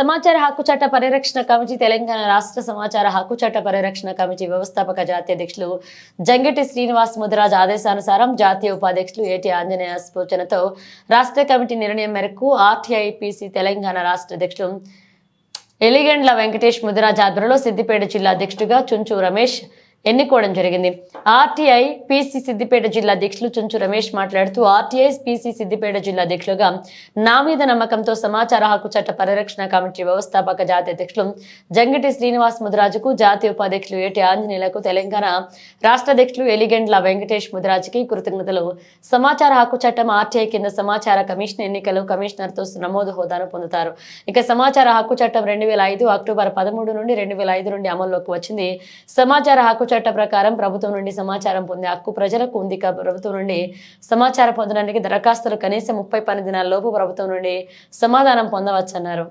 సమాచార హక్కు చట్ట పరిరక్షణ కమిటీ తెలంగాణ రాష్ట్ర సమాచార హక్కు చట్ట పరిరక్షణ కమిటీ వ్యవస్థాపక జాతీయ అధ్యక్షులు జంగిటి శ్రీనివాస్ ముదిరాజ్ ఆదేశానుసారం జాతీయ ఉపాధ్యక్షులు ఏటి ఆంజనేయ సూచనతో రాష్ట్ర కమిటీ నిర్ణయం మేరకు ఆర్టీఐపిసి తెలంగాణ రాష్ట్ర అధ్యక్షులు ఎలిగెండ్ల వెంకటేష్ ముదిరాజ్ ఆధ్వర్యంలో సిద్దిపేట జిల్లా అధ్యక్షుడిగా చుంచు రమేష్ ఎన్నుకోవడం జరిగింది. ఆర్టీఐ పీసీ సిద్దిపేట జిల్లా అధ్యక్షులు చుంచు రమేష్ మాట్లాడుతూ ఆర్టీఐ పీసీ సిద్దిపేట జిల్లా అధ్యక్షులుగా నా మీద నమ్మకంతో సమాచార హక్కు చట్ట పరిరక్షణ కమిటీ వ్యవస్థాపక జాతీయ అధ్యక్షులు జంగిటి శ్రీనివాస్ ముదిరాజుకు జాతీయ ఉపాధ్యక్షులు ఏటి ఆంజనేయులకు తెలంగాణ రాష్ట్ర అధ్యక్షులు ఎలిగెండ్ల వెంకటేష్ ముదిరాజుకి కృతజ్ఞతలు. సమాచార హక్కు చట్టం ఆర్టీఐ కింద సమాచార కమిషన్ ఎన్నికలు కమిషనర్తో నమోదు హోదాను పొందుతారు. ఇక సమాచార హక్కు చట్టం రెండు వేల ఐదు అక్టోబర్ పదమూడు నుండి రెండు వేల ఐదు నుండి అమల్లోకి వచ్చింది. సమాచార హక్కు చట్ట ప్రకారం ప్రభుత్వం నుండి సమాచారం పొందే హక్కు ప్రజలకు ఉంది ప్రభుత్వం నుండి సమాచారం పొందడానికి దరఖాస్తులు కనీసం ముప్పై పని దినాల లోపు ప్రభుత్వం నుండి సమాధానం పొందవచ్చన్నారు.